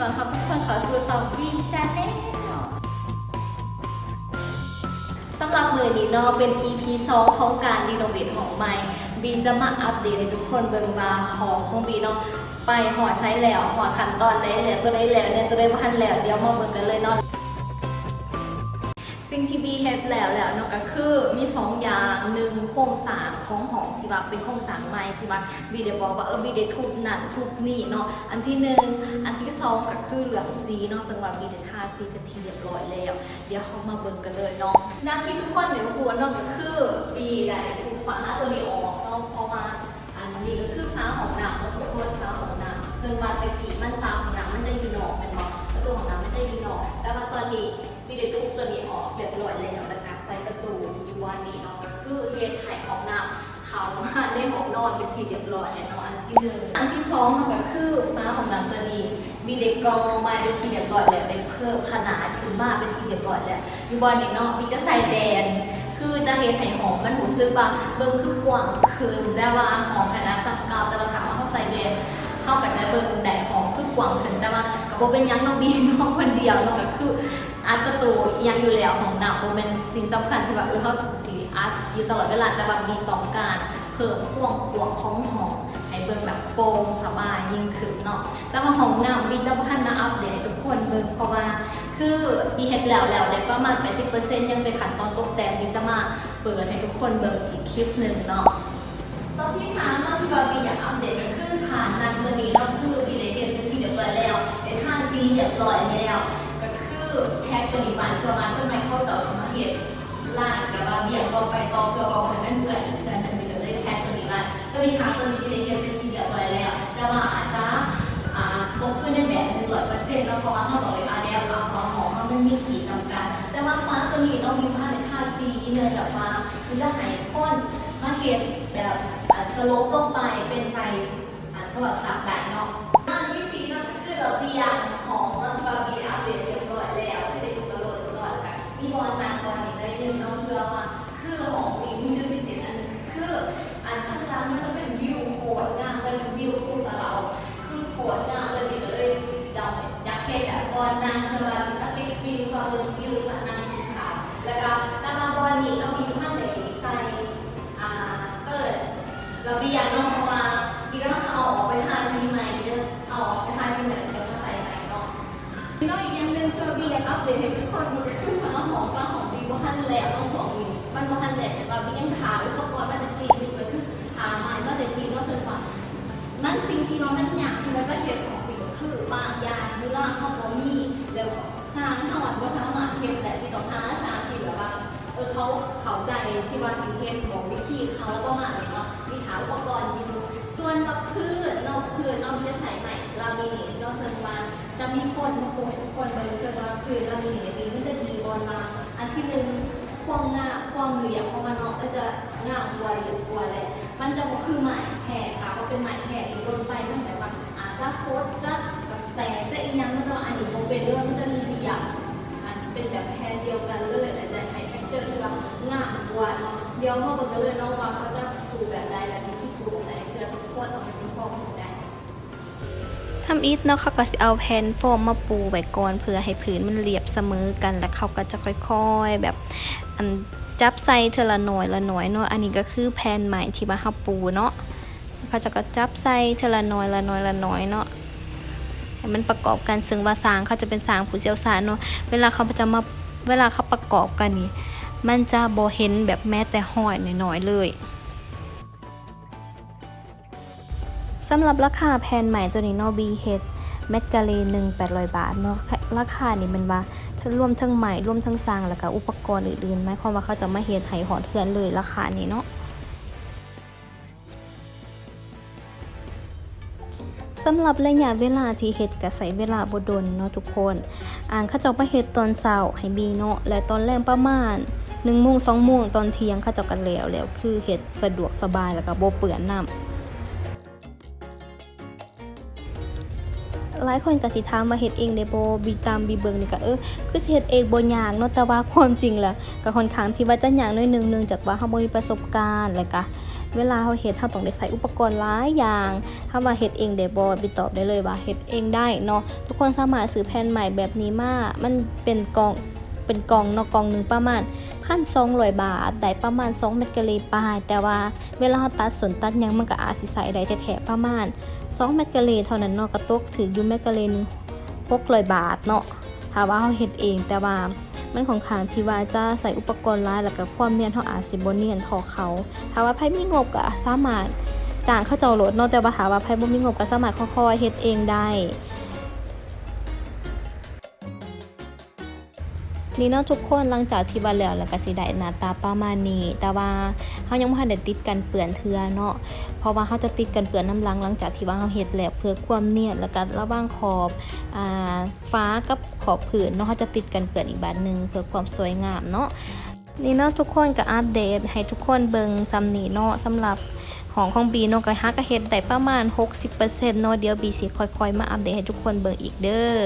ต้อนรับทุกคนเข้าสู่ซอมบี้ชาแนลสำหรับมือนี้เนาะเป็น EP 2 ของการรีโนเวทของใหม่ บีจะมาอัปเดตให้ทุกคนเบิ่งว่าหอของบีเนาะไปหอไซส์แล้วหอขั้นตอนได้แล้วตัวได้แล้วเนี่ยตัวได้บ่ทันแล้วเดี๋ยวมาเบิ่งกันเลยเนาะสิ่งที่บีเฮ็ดแล้วแล้วเนาะก็คือมีสองย่าง โครงสร้างของหอที่ว่าเป็นโครงสร้างใหม่ที่ว่าบีได้บอกว่าเออบีได้ทุบนั่นทุบนี่เนาะอันที่หนึ่งอันที่สองก็คือเหลืองสีเนาะซึ่งว่าบีได้ทาสีเป็นทีเรียบร้อยแล้ว เดี๋ยวเขามาเบิ่งกันเลยเนาะน้าที่ทุกคนเดี๋ยวควรเนาะก็คือบีได้ทุบฟ้าตัวนี้ออกเนาะเพราะว่าอันนี้ก็คือฟ้าของน้ำเนาะทุกคนฟ้าของน้ำซึ่งว่าตะกี้มันฟ้าม ฮ็ดให้ห้องน้ำเขามาในห้องนอนเป็นทีเรียบร้อยแล้วเนาะอันที่หนึ่งอันที่สองก็คือฟ้าของน้ำตัวนี้ มีเด็กกองมาเป็นทีเรียบร้อยแล้วได้เพิ่มขนาดขึ้นมาเป็นทีเรียบร้อยแล้วยู่วันนี้เนาะมีจะใส่แบรนด์คือจะเฮ็ดให้หอมมันหูซึกว่าเบิ่งคือกว้างขึ้นแต่ว่าหอมขนาดสักเก่าแต่ว่าถามว่าเขาใส่แบรนด์เข้ากับจะเบิ่งแดดของคือกว้างขึ้นแต่ว่าก็บ่เป็นยังเนาะมีน้องคนเดียวเนาะก็คือ อาร์ตกระตูอิหยังอยู่แล้วของหนักบ่เป็นสิ่งสำคัญที่ว่าเออเขาสิอาร์ตอยู่ตลอดเวลาแต่ว่ามีต้องการเพิ่มความกว้างของหอให้เบิ่งแบบโปร่งสบายยิ่งขึ้นเนาะแต่ว่าของหน้ำมีเจ้าพันมาอัปเดตให้ทุกคนเบิ่งเพราะว่าคือมีเฮ็ดแล้วแล้วได้ประมาณ80%ยังเป็นขั้นตอนตกแต่งมีจะมาเปิดให้ทุกคนเบิ่งอีกคลิปหนึ่งเนาะตอนที่สามก็คือเรามีอยากอัปเดตเป็นคลื่นฐานนั้นตัวนี้เราคือมีในเรียนเป็นที่เรียบร้อยแล้วในท่าซีเรียบร้อยแล้ว นตัวนี้ค่ะตัวนี้มีในเรียเป็นทีเรียบร้อยแล้ว แต่ว่าอาจจะอ่าตกขึ้นในแบบหนึ่งร้อยเปอร์เซ็นต์แล้วเพราะว่าเข้าต่อไปมาแล้วเอาต่อหอมมันมีขีดจำกัด แต่ว่าฟ้าตัวนี้ต้องมีผ้าในท่าซีเนยกับฟ้ามันจะหายข้นมาเห็นแบบสโลปลงไปเป็นไซส์อ่าโทรทัศน์ได้เนาะอันที่สี่ก็คือเราเบียร์ คู่สเรา คือโคตรงามเลยนี่ก็เลยเราอยากเห็นแบบบอลนางเธอว่าสิอาทิตย์วิวก็เป็นวิวกับนางสีขาแล้วก็ตามบอลนี่เรามีผ้าเหล็กใส่อ่าเปิดเราพี่ยาน้องเพราะว่าพี่ก็เอาออกไปทาซีใหม่พี่จะเอาออกไปทาซีใหม่แล้วก็มาใส่ใหม่เนาะพี่น้องอีกอย่างหนึ่งคือพี่อยอัปเดตให้ทุกคนดูคือฟ้าหอมฟ้าหอมพี่ว่าทันแล้วต้องสองวินมันว่าทันแล้วเราพี่ยังถามอุปกรณ์มา ก็คือบางอย่างเวลาเข้าบ่มีแล้วสร้างเฮาอะบ่สามารถเฮ็ดได้พี่ต้องหาสาธิตแบบว่าเออเขาเขาใจที่ว่าสิเทนของวิธีเขาประมาณนี้เนาะมีถาอุปกรณ์อยู่ส่วนกับพืชนอกพืชนอกจะใส่ใหม่ลามิเนตนอกเซิร์มาจะมีคนมาปลูกคนไปเซิร์ว่าพืชลามิเนตนี้มันจะดีบอลมาอันที่หนึ่งความงาความเหลี่ยมของมันเนาะก็จะงามกว่าหรือกว่าแหละมันจะบ่คือใหม่แผ่ค่ะว่าเป็นใหม่แผ่อีกลงไปตั้งแต่ว่าอาจจะโคตรจะ แบบแต่อีกอย่างมันจะอันนี้โมเป็นเรื่องมันจะเรียบอันเป็นแบบแพรเดียวกันเลยแต่จะให้แท็กเจอร์ที่ว่างามกว่าเนาะเดี๋ยวมาเบิ่งกันเลยเนาะว่าเขาจะปูแบบใดและวิธีปลูกแบบใดเพื่อทุกคนเอาไปเป็นข้อมูลได้ทำอีทเนาะเขาก็สิเอาแผ่นโฟมมาปูไว้ก่อนเพื่อให้พื้นมันเรียบเสมอกัน แล้วเขาก็จะค่อยๆแบบอันจับใส่เทละหน่อยละหน่อยเนาะอันนี้ก็คือแผ่นใหม่ที่มาเฮาปูเนาะเขาจะก็จับใส่เทละหน่อยละหน่อยละหน่อยเนาะ มันประกอบกันซึ่งว่าสางเขาจะเป็นสางผู้เชี่ยวชาญเนาะเวลาเขาจะมาเวลาเขาประกอบกันนี่มันจะบ่เห็นแบบแม้แต่ห้อยหน่อยๆเลยสำหรับราคาแผ่นใหม่ตัวนี้เนาะ B H เม็ดกาเลหนึ่งแปดร้อยบาทเนาะราคานี่มันว่าทั้งรวมทั้งใหม่รวมทั้งสร้างแล้วก็อุปกรณ์อื่นๆหมายความว่าเขาจะมาเฮ็ดให้หอดเทือนเลยราคานี้เนาะ สำหรับระยะเวลาที่เฮ็ดก็ใช้เวลาบ่ดนเนาะทุกคน อ่านเขาเจ้ามาเฮ็ดตอนเช้าให้บีเนาะและตอนแรงประมาณ1โมง2โมงตอนเที่ยงเขาเจ้ากันแล้วแล้วคือเฮ็ดสะดวกสบายแล้วก็บ่เปื้อนน้ำหลายคนก็สิถามว่าเฮ็ดเองได้บ่บีตามบีเบิงนี่ก็เออคือสิเฮ็ดเองบ่ยากเนาะแต่ว่าความจริงแล้วก็ค่อนข้างที่ว่าจะยากน่อยนึงเนื่องจากว่าเฮาบ่มีประสบการณ์แล้วก็ เวลาเราเฮ็ดเราต้องได้ใส่อุปกรณ์หลายอย่างถ้าว่าเฮ็ดเองได้บ่บิตอบได้เลยว่าเฮ็ดเองได้เนาะทุกคนสามารถซื้อแผ่นใหม่แบบนี้มามันเป็นกล่องเป็นกล่องเนาะกล่องหนึงประมาณพันสองร้อยบาทได้ประมาณ2เมตรกะเลปลาย แต่ว่าเวลาเราตัดสนตัดยังมันก็อาจสิใส่ได้แท้ๆประมาณ2เมตรกะเลเท่านั้นเนาะก็ตกถึงอยู่เมตรกะเลหนึง600บาทเนาะถ้าว่าเราเฮ็ดเองแต่ว่า มันของขางที่ว่าจะใส่อุปกรณ์หลายแล้วก็ความเนียนเขาอาจสิบนเนียนท่าเขาถ้าว่าไผมีงบก็สามารถจ้างเขาเจ้าโหลดเนาะแต่ว่าถามว่าไผบ่มีงบก็สามารถค่อยๆเฮ็ดเองได้ นี่เนาะทุกคนหลังจากที่ว่าแล้วแล้วก็สิได้หน้าตาประมาณนี้ แต่ว่าเฮายังบ่ทันได้ติดกันเปื้อนเทือเนาะเพราะว่าเฮาจะติดกันเปื้อนน้ำลังหลังจากที่ว่าเฮาเฮ็ดแล้วเพื่อความเนียนแล้วก็ระหว่างขอบอ่าฟ้ากับขอบผืนเนาะเฮาจะติดกันเปื้อนอีกบานหนึงเพื่อความสวยงามเนาะนี่เนาะทุกคนก็อัปเดตให้ทุกคนเบิงซำนี้เนาะสำหรับของของบีเนาะก็ฮักก็เฮ็ดได้ประมาณ 60%เนาะเดี๋ยวบีสิค่อยๆ มาอัปเดตให้ทุกคนเบิงอีกเด้อ